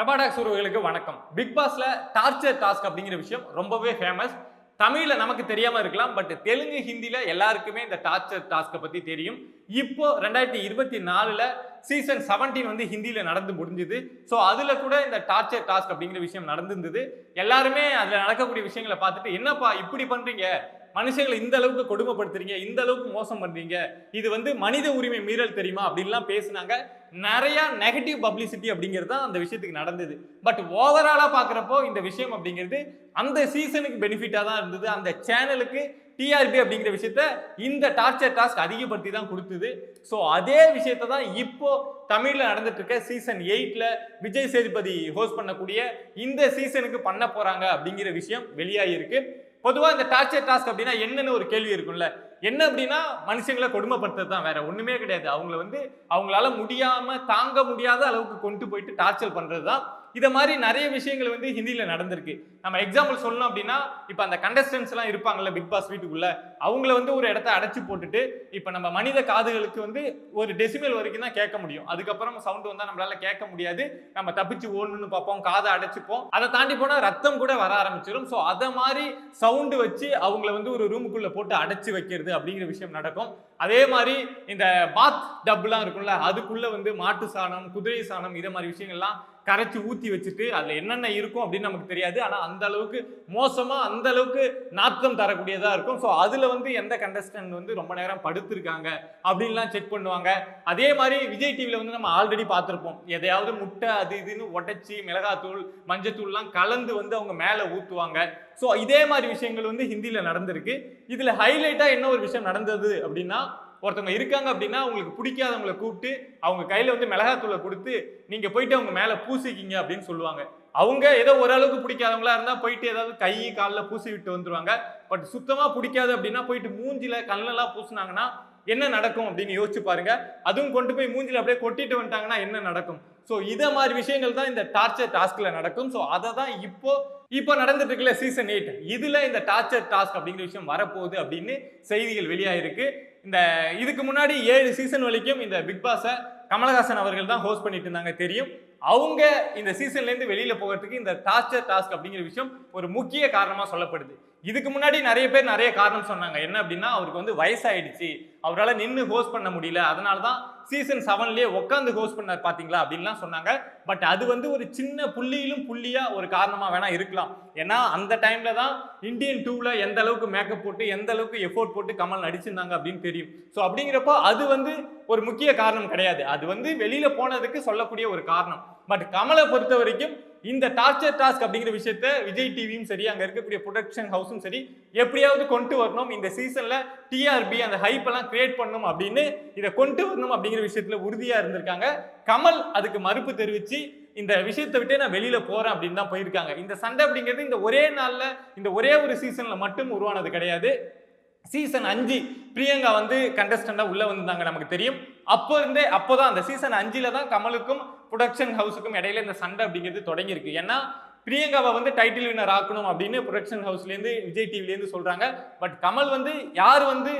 ரபாடாக்ஸ் உறவுகளுக்கு வணக்கம். பிக் பாஸ்ல டார்ச்சர் டாஸ்க் அப்படிங்கிற விஷயம் ரொம்பவே ஃபேமஸ் தமிழ்ல நமக்கு தெரியாம இருக்கலாம் பட் தெலுங்கு ஹிந்தியில எல்லாருக்குமே இந்த டார்ச்சர் டாஸ்க்கை பத்தி தெரியும். இப்போ ரெண்டாயிரத்தி இருபத்தி நாலுல சீசன் 17 வந்து ஹிந்தியில நடந்து முடிஞ்சுது. ஸோ அதுல கூட இந்த டார்ச்சர் டாஸ்க் அப்படிங்கிற விஷயம் நடந்திருந்தது. எல்லாருமே அதுல நடக்கக்கூடிய விஷயங்களை பார்த்துட்டு என்னப்பா இப்படி பண்றீங்க? மனுஷங்களை இந்த அளவுக்கு கொடுமைப்படுத்துறீங்க இந்த அளவுக்கு மோசம் பண்றீங்க இது வந்து மனித உரிமை மீறல் தெரியுமா அப்படின்லாம் பேசுனாங்க. நிறைய நெகட்டிவ் பப்ளிசிட்டி அப்படிங்கிறது தான் அந்த விஷயத்துக்கு நடந்தது. பட் ஓவராலாக பார்க்குறப்போ இந்த விஷயம் அப்படிங்கிறது அந்த சீசனுக்கு பெனிஃபிட்டாக தான் இருந்தது. அந்த சேனலுக்கு டிஆர்பி அப்படிங்கிற விஷயத்த இந்த டார்ச்சர் டாஸ்க் அதிகப்படுத்தி தான் கொடுத்தது. ஸோ அதே விஷயத்தை தான் இப்போ தமிழில் நடந்துட்டு இருக்க சீசன் எயிட்டில் விஜய் சேதுபதி ஹோஸ்ட் பண்ணக்கூடிய இந்த சீசனுக்கு பண்ண போகிறாங்க அப்படிங்கிற விஷயம் வெளியாகிருக்கு பொதுவாக இந்த டார்ச்சர் டாஸ்க் அப்படின்னா என்னன்னு ஒரு கேள்வி இருக்கும்ல. என்ன அப்படின்னா மனுஷங்களை கொடுமைப்படுத்துறது தான் வேற ஒன்றுமே கிடையாது. அவங்கள வந்து அவங்களால முடியாமல் தாங்க முடியாத அளவுக்கு கொண்டு போயிட்டு டார்ச்சர் பண்ணுறது தான் இதை மாதிரி நிறைய விஷயங்கள் வந்து ஹிந்தியில் நடந்திருக்கு. நம்ம எக்ஸாம்பிள் சொல்லணும் அப்படின்னா இப்போ அந்த கண்டஸ்டன்ஸ்லாம் இருப்பாங்கல்ல பிக் பாஸ் வீட்டுக்குள்ளே அவங்கள வந்து ஒரு இடத்த அடைச்சி போட்டுட்டு இப்போ நம்ம மனித காதுகளுக்கு வந்து ஒரு டெசிமல் வரைக்கும் தான் கேட்க முடியும். அதுக்கப்புறம் சவுண்டு வந்தால் நம்மளால கேட்க முடியாது. நம்ம தப்பிச்சு ஓடணும்னு பார்ப்போம் காதை அடைச்சிப்போம். அதை தாண்டி போனால் ரத்தம் கூட வர ஆரம்பிச்சிடும் ஸோ அதை மாதிரி சவுண்டு வச்சு அவங்கள வந்து ஒரு ரூமுக்குள்ளே போட்டு அடைச்சி வைக்கிறது அப்படிங்கிற விஷயம் நடக்கும். அதே மாதிரி இந்த பாத் டப்லாம் இருக்கும்ல அதுக்குள்ளே வந்து மாட்டு சாணம் குதிரை சாணம் இதை மாதிரி விஷயங்கள்லாம் கரைச்சி ஊற்றி வச்சுட்டு அதில் என்னென்ன இருக்கும் அப்படின்னு நமக்கு தெரியாது. ஆனால் அந்த அளவுக்கு மோசமாக அந்த அளவுக்கு நாத்தம் தரக்கூடியதாக இருக்கும். ஸோ அதில் வந்து எந்த கண்டஸ்டன்ட் வந்து ரொம்ப நேரம் படுத்திருக்காங்க அப்படின்லாம் செக் பண்ணுவாங்க. அதே மாதிரி விஜய் டிவியில் வந்து நம்ம ஆல்ரெடி பார்த்துருப்போம். எதையாவது முட்டை அது இதுன்னு உடைச்சி மிளகாத்தூள் மஞ்சத்தூள்லாம் கலந்து வந்து அவங்க மேலே ஊற்றுவாங்க ஸோ இதே மாதிரி விஷயங்கள் வந்து ஹிந்தியில் நடந்திருக்கு. இதில் ஹைலைட்டாக என்ன ஒரு விஷயம் நடந்தது அப்படின்னா ஒருத்தவங்க இருக்காங்க அப்படின்னா உங்களுக்கு பிடிக்காதவங்களை கூப்பிட்டு அவங்க கையில் வந்து மிளகாத்தூளை கொடுத்து நீங்கள் போயிட்டு அவங்க மேலே பூசிக்கிங்க அப்படின்னு சொல்லுவாங்க. அவங்க ஏதோ ஓரளவுக்கு பிடிக்காதவங்களா இருந்தால் போயிட்டு ஏதாவது கை காலில் பூசி விட்டு வந்துருவாங்க. பட் சுத்தமாக பிடிக்காது அப்படின்னா போயிட்டு மூஞ்சில் கல்லெல்லாம் பூசினாங்கன்னா என்ன நடக்கும் அப்படின்னு யோசிச்சு பாருங்க. அதுவும் கொண்டு போய் மூஞ்சில் அப்படியே கொட்டிட்டு வந்துட்டாங்கன்னா என்ன நடக்கும்? ஸோ இதை மாதிரி விஷயங்கள் தான் இந்த டார்ச்சர் டாஸ்கில் நடக்கும். ஸோ அதை தான் இப்போ இப்போ நடந்துட்டு இருக்குல்ல சீசன் எயிட் இதில் இந்த டார்ச்சர் டாஸ்க் அப்படிங்கிற விஷயம் வரப்போகுது அப்படின்னு செய்திகள் வெளியாகிருக்கு இந்த இதுக்கு முன்னாடி ஏழு சீசன் வரைக்கும் இந்த பிக் பாஸை கமலஹாசன் அவர்கள் தான் ஹோஸ்ட் பண்ணிட்டு இருந்தாங்க தெரியும். அவங்க இந்த சீசன்லேருந்து வெளியில் போகிறதுக்கு இந்த டார்ச்சர் டாஸ்க் அப்படிங்கிற விஷயம் ஒரு முக்கிய காரணமாக சொல்லப்படுது. இதுக்கு முன்னாடி நிறைய பேர் நிறைய காரணம் சொன்னாங்க. என்ன அப்படின்னா அவருக்கு வந்து வயசாயிடுச்சு. அவரால் நின்று ஹோஸ்ட் பண்ண முடியல. அதனால தான் சீசன் செவன்லேயே உட்காந்து ஹோஸ்ட் பண்ணார் பார்த்தீங்களா அப்படின்லாம் சொன்னாங்க. பட் அது வந்து ஒரு சின்ன புள்ளியிலும் புள்ளியாக ஒரு காரணமாக வேணால் இருக்கலாம். ஏன்னா அந்த டைமில் தான் இந்தியன் டூவில் எந்த அளவுக்கு மேக்கப் போட்டு எந்த அளவுக்கு எஃபோர்ட் போட்டு கமல் நடிச்சிருந்தாங்க அப்படின்னு தெரியும். ஸோ அப்படிங்கிறப்போ அது வந்து ஒரு முக்கிய காரணம் கிடையாது. அது வந்து வெளியில் போனதுக்கு சொல்லக்கூடிய ஒரு காரணம். பட் கமலை பொறுத்த வரைக்கும் இந்த டார்ச்சர் டாஸ்க் அப்படிங்கிற விஷயத்த விஜய் டிவியும் சரி அங்கே இருக்கக்கூடிய ப்ரொடக்ஷன் ஹவுஸும் சரி எப்படியாவது கொண்டு வரணும். இந்த சீசனில் டிஆர்பி அந்த ஹைப் எல்லாம் கிரியேட் பண்ணணும் அப்படின்னு இதை கொண்டு வரணும் அப்படிங்கிற விஷயத்தில் உறுதியாக இருந்திருக்காங்க. கமல் அதுக்கு மறுப்பு தெரிவித்து இந்த விஷயத்தை விட்டே நான் வெளியில் போகிறேன் அப்படின்னு தான் போயிருக்காங்க. இந்த சண்டை அப்படிங்கிறது இந்த ஒரே நாளில் இந்த ஒரே ஒரு சீசனில் மட்டும் உருவானது கிடையாது. சீசன் அஞ்சு பிரியங்கா வந்து கண்டஸ்டண்டாக உள்ளே வந்திருந்தாங்க நமக்கு தெரியும். அப்போ இருந்தே அப்போ தான் அந்த சீசன் அஞ்சில் தான் கமலுக்கும் ப்ரொடக்ஷன் ஹவுஸுக்கும் இடையில இந்த சண்டை அப்படிங்கிறது தொடங்கியிருக்கு. ஏன்னா பிரியங்காவை வந்து டைட்டில் வின்னர் ஆக்கணும் அப்படின்னு ப்ரொடக்ஷன் ஹவுஸ்லேருந்து விஜய் டிவிலேருந்து சொல்கிறாங்க பட் கமல் வந்து யார் வந்து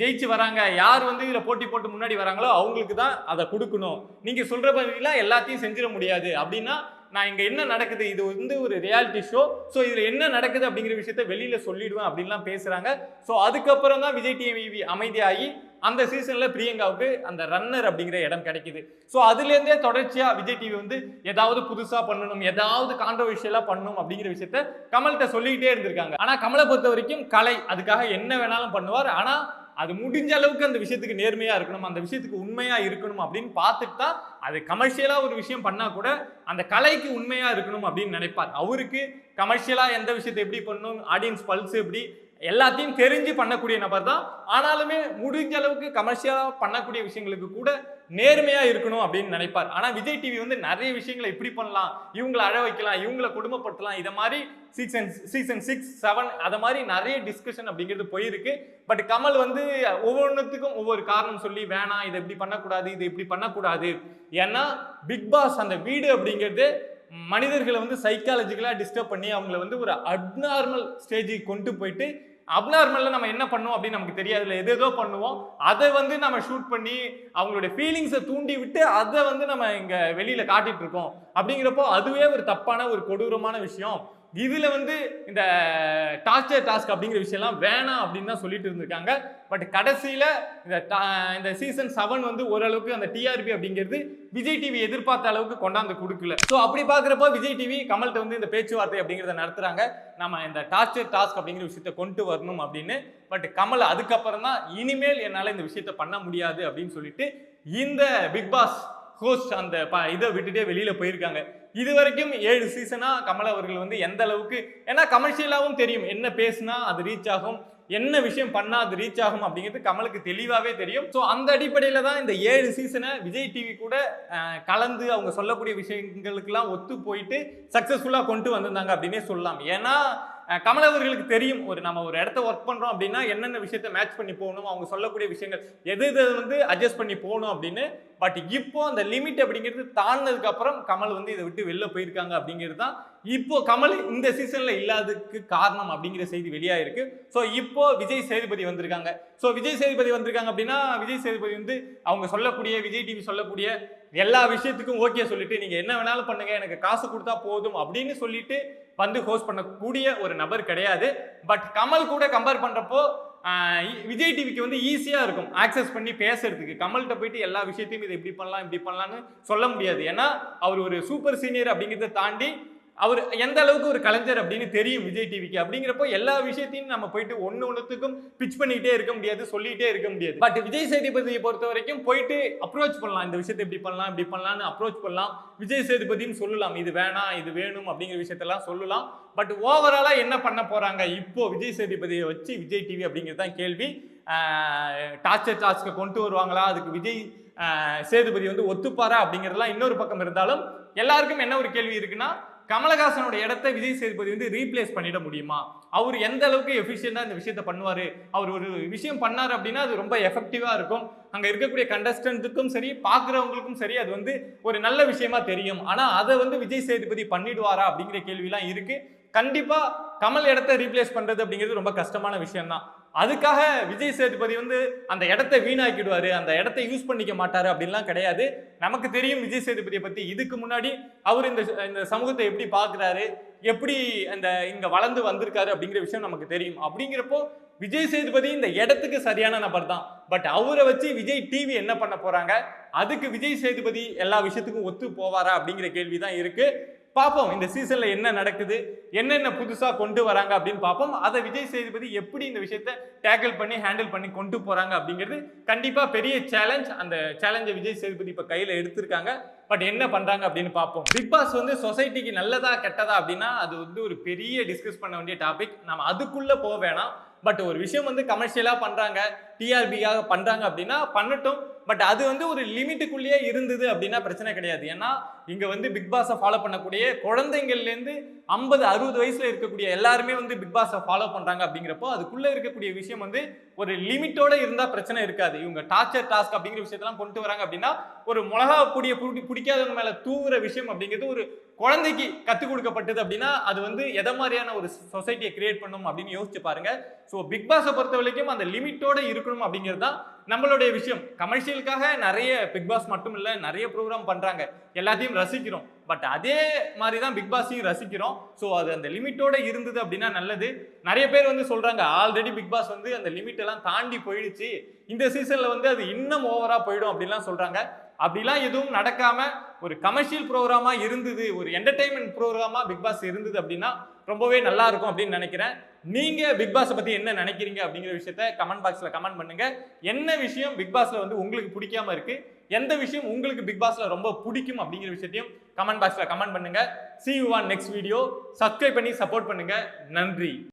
ஜெயிச்சு வராங்க யார் வந்து இதில் போட்டி போட்டு முன்னாடி வராங்களோ அவங்களுக்கு தான் அதை கொடுக்கணும். நீங்கள் சொல்கிற பதிலாம் எல்லாத்தையும் செஞ்சிட முடியாது. அப்படின்னா நான் இங்கே என்ன நடக்குது? இது வந்து ஒரு ரியாலிட்டி ஷோ ஸோ இதில் என்ன நடக்குது அப்படிங்கிற விஷயத்த வெளியில் சொல்லிடுவேன் அப்படின்லாம் பேசுகிறாங்க ஸோ அதுக்கப்புறம் தான் விஜய் டிவி அமைதியாகி அந்த சீசனில் பிரியங்காவுக்கு அந்த ரன்னர் அப்படிங்கிற இடம் கிடைக்குது. ஸோ அதுலேருந்தே தொடர்ச்சியாக விஜய் டிவி வந்து ஏதாவது புதுசாக பண்ணணும் ஏதாவது கான்ட்ரவர்ஷியலாக பண்ணணும் அப்படிங்கிற விஷயத்த கமல்கிட்ட சொல்லிக்கிட்டே இருந்திருக்காங்க. ஆனால் கமலை பொறுத்த வரைக்கும் கலை அதுக்காக என்ன வேணாலும் பண்ணுவார். ஆனால் அது முடிஞ்ச அளவுக்கு அந்த விஷயத்துக்கு நேர்மையாக இருக்கணும் அந்த விஷயத்துக்கு உண்மையாக இருக்கணும் அப்படின்னு பார்த்துட்டு தான் அது கமர்ஷியலாக ஒரு விஷயம் பண்ணால் கூட அந்த கலைக்கு உண்மையாக இருக்கணும் அப்படின்னு நினைப்பார். அவருக்கு கமர்ஷியலாக எந்த விஷயத்தை எப்படி பண்ணணும் ஆடியன்ஸ் பல்ஸ் எப்படி எல்லாத்தையும் தெரிஞ்சு பண்ணக்கூடிய நபர் தான். ஆனாலுமே முடிஞ்ச அளவுக்கு கமர்ஷியலாக பண்ணக்கூடிய விஷயங்களுக்கு கூட நேர்மையா இருக்கணும் அப்படின்னு நினைப்பார். ஆனா விஜய் டிவி வந்து நிறைய விஷயங்களை இப்படி பண்ணலாம் இவங்களை அழ வைக்கலாம் இவங்களை குடும்பப்படுத்தலாம் இதை மாதிரி சீசன் சீசன் சிக்ஸ் செவன் அதை மாதிரி நிறைய டிஸ்கஷன் அப்படிங்கிறது போயிருக்கு. பட் கமல் வந்து ஒவ்வொன்றுத்துக்கும் ஒவ்வொரு காரணம் சொல்லி வேணாம் இதை இப்படி பண்ணக்கூடாது இது இப்படி பண்ணக்கூடாது. ஏன்னா பிக் பாஸ் அந்த வீடு அப்படிங்கிறது மனிதர்களை வந்து சைக்காலஜிக்கலாக டிஸ்டர்ப் பண்ணி அவங்கள வந்து ஒரு அப்நார்மல் ஸ்டேஜுக்கு கொண்டு போயிட்டு அப்னார்மலில் நம்ம என்ன பண்ணுவோம் அப்படின்னு நமக்கு தெரியாதுல எது ஏதோ பண்ணுவோம். அதை வந்து நம்ம ஷூட் பண்ணி அவங்களுடைய ஃபீலிங்ஸை தூண்டி விட்டு அதை வந்து நம்ம இங்கே வெளியில் காட்டிகிட்டு இருக்கோம். அப்படிங்கிறப்போ அதுவே ஒரு தப்பான ஒரு கொடூரமான விஷயம். இதில் வந்து இந்த டார்ச்சர் டாஸ்க் அப்படிங்கிற விஷயம்லாம் வேணாம் அப்படின்னு தான் சொல்லிட்டு இருந்திருக்காங்க. பட் கடைசியில் இந்த இந்த சீசன் செவன் வந்து ஓரளவுக்கு அந்த டிஆர்பி அப்படிங்கிறது விஜய் டிவி எதிர்பார்த்த அளவுக்கு கொண்டாந்து கொடுக்கல. ஸோ அப்படி பார்க்குறப்ப விஜய் டிவி கமல்கிட்ட வந்து இந்த பேச்சுவார்த்தை அப்படிங்கிறத நடத்துகிறாங்க நம்ம இந்த டார்ச்சர் டாஸ்க் அப்படிங்கிற விஷயத்த கொண்டு வரணும் அப்படின்னு. பட் கமல் அதுக்கப்புறம் தான் இனிமேல் என்னால் இந்த விஷயத்த பண்ண முடியாது அப்படின்னு சொல்லிட்டு இந்த பிக் பாஸ் ஹோஸ்ட் அந்த ப- இதை விட்டுட்டே வெளியில் போயிருக்காங்க. இது வரைக்கும் ஏழு சீசனா கமல் அவர்கள் வந்து எந்த அளவுக்கு ஏன்னா கமர்ஷியலாகவும் தெரியும். என்ன பேசுனா அது ரீச் ஆகும். என்ன விஷயம் பண்ணால் அது ரீச் ஆகும் அப்படிங்கிறது கமலுக்கு தெளிவாகவே தெரியும். ஸோ அந்த அடிப்படையில் தான் இந்த ஏழு சீசனை விஜய் டிவி கூட கலந்து அவங்க சொல்லக்கூடிய விஷயங்களுக்கெல்லாம் ஒத்து போயிட்டு சக்ஸஸ்ஃபுல்லாக கொண்டு வந்திருந்தாங்க அப்படின்னே சொல்லலாம். ஏன்னா கமல் அவர்களுக்கு தெரியும். ஒரு நம்ம ஒரு இடத்த ஒர்க் பண்ணுறோம் அப்படின்னா என்னென்ன விஷயத்த மேட்ச் பண்ணி போகணும் அவங்க சொல்லக்கூடிய விஷயங்கள் எது எது வந்து அட்ஜஸ்ட் பண்ணி போகணும் அப்படின்னு. பட் இப்போ அந்த லிமிட் அப்படிங்கிறது தாண்டினதுக்கு அப்புறம் கமல் வந்து இதை விட்டு வெளில போயிருக்காங்க அப்படிங்கிறது தான். இப்போ கமல் இந்த சீசன்ல இல்லாததுக்கு காரணம் அப்படிங்கிற செய்தி வெளியாயிருக்கு. ஸோ இப்போ விஜய் சேதுபதி வந்திருக்காங்க. ஸோ விஜய் சேதுபதி வந்திருக்காங்க அப்படின்னா விஜய் சேதுபதி வந்து அவங்க சொல்லக்கூடிய விஜய் டிவி சொல்லக்கூடிய எல்லா விஷயத்துக்கும் ஓகே சொல்லிட்டு நீங்க என்ன வேணாலும் பண்ணுங்க எனக்கு காசு கொடுத்தா போதும் அப்படின்னு சொல்லிட்டு வந்து ஹோஸ்ட் பண்ணக்கூடிய ஒரு நபர் கிடையாது. பட் கமல் கூட கம்பேர் பண்ணுறப்போ விஜய் டிவிக்கு வந்து ஈஸியாக இருக்கும். ஆக்சஸ் பண்ணி பேசுறதுக்கு. கமல்கிட்ட போயிட்டு எல்லா விஷயத்தையும் இதை இப்படி பண்ணலாம் இப்படி பண்ணலாம்னு சொல்ல முடியாது. ஏன்னா அவர் ஒரு சூப்பர் சீனியர் அப்படிங்கிறத தாண்டி அவர் எந்த அளவுக்கு ஒரு கலைஞர் அப்படின்னு தெரியும் விஜய் டிவிக்கு அப்படிங்கிறப்போ எல்லா விஷயத்தையும் நம்ம போயிட்டு ஒன்று ஒன்றுத்துக்கும் பிச் பண்ணிக்கிட்டே இருக்க முடியாது சொல்லிகிட்டே இருக்க முடியாது. பட் விஜய் சேதுபதியை பொறுத்த வரைக்கும் போயிட்டு அப்ரோச் பண்ணலாம். இந்த விஷயத்தை இப்படி பண்ணலாம் இப்படி பண்ணலாம்னு அப்ரோச் பண்ணலாம். விஜய் சேதுபதின்னு சொல்லலாம். இது வேணாம் இது வேணும் அப்படிங்கிற விஷயத்தெல்லாம் சொல்லலாம். பட் ஓவராலாக என்ன பண்ண போகிறாங்க இப்போ விஜய் சேதுபதியை வச்சு விஜய் டிவி அப்படிங்கிறது தான் கேள்வி. டார்ச்சர் டாஸ்க்கை கொண்டு வருவாங்களா? அதுக்கு விஜய் சேதுபதி வந்து ஒத்துப்பாரா அப்படிங்கிறதுலாம் இன்னொரு பக்கம் இருந்தாலும் எல்லாருக்கும் என்ன ஒரு கேள்வி இருக்குன்னா கமலஹாசனோட இடத்த விஜய் சேதுபதி வந்து ரீப்ளேஸ் பண்ணிட முடியுமா? அவர் எந்த அளவுக்கு எஃபிஷியண்டா இந்த விஷயத்த பண்ணுவாரு? அவர் ஒரு விஷயம் பண்ணார் அப்படின்னா அது ரொம்ப எஃபெக்டிவா இருக்கும். அங்க இருக்கக்கூடிய கண்டஸ்டன்ட்டுக்கும் சரி பார்க்குறவங்களுக்கும் சரி அது வந்து ஒரு நல்ல விஷயமா தெரியும். ஆனா அதை வந்து விஜய் சேதுபதி பண்ணிடுவாரா அப்படிங்கிற கேள்விலாம் இருக்கு. கண்டிப்பா கமல் இடத்த ரீப்ளேஸ் பண்றது அப்படிங்கிறது ரொம்ப கஷ்டமான விஷயம் தான் அதுக்காக விஜய் சேதுபதி வந்து அந்த இடத்த வீணாக்கிடுவார் அந்த இடத்த யூஸ் பண்ணிக்க மாட்டார் அப்படின்லாம் கிடையாது. நமக்கு தெரியும் விஜய் சேதுபதியை பற்றி இதுக்கு முன்னாடி அவர் இந்த இந்த சமூகத்தை எப்படி பார்க்குறாரு எப்படி அந்த இங்கே வளர்ந்து வந்திருக்காரு அப்படிங்கிற விஷயம் நமக்கு தெரியும். அப்படிங்கிறப்போ விஜய் சேதுபதி இந்த இடத்துக்கு சரியான நபர் தான். பட் அவரை வச்சு விஜய் டிவி என்ன பண்ண போகிறாங்க அதுக்கு விஜய் சேதுபதி எல்லா விஷயத்துக்கும் ஒத்து போவாரா அப்படிங்கிற கேள்வி தான் இருக்குது பார்ப்போம். இந்த சீசன்ல என்ன நடக்குது என்னென்ன புதுசா கொண்டு வராங்க அப்படின்னு பார்ப்போம். அதை விஜய் சேதுபதி எப்படி இந்த விஷயத்த டேக்கிள் பண்ணி ஹேண்டில் பண்ணி கொண்டு போறாங்க அப்படிங்கிறது கண்டிப்பா பெரிய சேலஞ்ச் அந்த சேலஞ்சை விஜய் சேதுபதி இப்ப கையில எடுத்திருக்காங்க. பட் என்ன பண்றாங்க அப்படின்னு பார்ப்போம். பிக் பாஸ் வந்து சொசைட்டிக்கு நல்லதா கெட்டதா அப்படின்னா அது வந்து ஒரு பெரிய டிஸ்கஸ் பண்ண வேண்டிய டாபிக் நம்ம அதுக்குள்ள போக வேணாம். பட் ஒரு விஷயம் வந்து கமர்ஷியலாக பண்ணுறாங்க டிஆர்பிக்காக பண்ணுறாங்க அப்படின்னா பண்ணட்டும். பட் அது வந்து ஒரு லிமிட்டுக்குள்ளேயே இருந்தது அப்படின்னா பிரச்சனை கிடையாது. ஏன்னா இங்கே வந்து பிக் பாஸை ஃபாலோ பண்ணக்கூடிய குழந்தைங்கள்லேருந்து ஐம்பது அறுபது வயசில் இருக்கக்கூடிய எல்லாருமே வந்து பிக் பாஸை ஃபாலோ பண்ணுறாங்க அப்படிங்கிறப்போ அதுக்குள்ளே இருக்கக்கூடிய விஷயம் வந்து ஒரு லிமிட்டோட இருந்தால் பிரச்சனை இருக்காது. இவங்க டார்ச்சர் டாஸ்க் அப்படிங்கிற விஷயத்தெல்லாம் கொண்டு வராங்க அப்படின்னா ஒரு மிளகா பொடியை பிடி பிடிக்காதவங்க மேலே தூங்குற விஷயம் அப்படிங்கிறது ஒரு குழந்தைக்கு கற்றுக் கொடுக்கப்பட்டது அப்படின்னா அது வந்து எதை மாதிரியான ஒரு சொசைட்டியை கிரியேட் பண்ணும் அப்படின்னு யோசிச்சு பாருங்க. ஸோ பிக் பாஸை பொறுத்த வரைக்கும் அந்த லிமிட்டோட இருக்கணும் அப்படிங்கிறது தான் நம்மளுடைய விஷயம். கமர்ஷியலுக்காக நிறைய பிக் பாஸ் மட்டும் இல்லை நிறைய ப்ரோக்ராம் பண்ணுறாங்க எல்லாத்தையும் ரசிக்கிறோம். பட் அதே மாதிரி தான் பிக் பாஸையும் ரசிக்கிறோம். ஸோ அது அந்த லிமிட்டோட இருந்தது அப்படின்னா நல்லது. நிறைய பேர் வந்து சொல்கிறாங்க ஆல்ரெடி பிக் பாஸ் வந்து அந்த லிமிட் எல்லாம் தாண்டி போயிடுச்சு. இந்த சீசனில் வந்து அது இன்னும் ஓவராக போயிடும் அப்படின்லாம் சொல்கிறாங்க அப்படிலாம் எதுவும் நடக்காம ஒரு கமர்ஷியல் ப்ரோக்ராமா இருந்தது ஒரு என்டர்டைன்மெண்ட் ப்ரோக்ராமா பிக் பாஸ் இருந்தது அப்படின்னா ரொம்பவே நல்லா இருக்கும் அப்படின்னு நினைக்கிறேன். நீங்க பிக் பாஸை பத்தி என்ன நினைக்கிறீங்க அப்படிங்கிற விஷயத்த கமெண்ட் பாக்ஸ்ல கமெண்ட் பண்ணுங்க. என்ன விஷயம் பிக் பாஸ்ல வந்து உங்களுக்கு பிடிக்காம இருக்கு? எந்த விஷயம் உங்களுக்கு பிக் பாஸ்ல ரொம்ப பிடிக்கும் அப்படிங்கிற விஷயத்தையும் கமெண்ட் பாக்ஸ்ல கமெண்ட் பண்ணுங்க. See you on next video subscribe பண்ணி சப்போர்ட் பண்ணுங்க. நன்றி.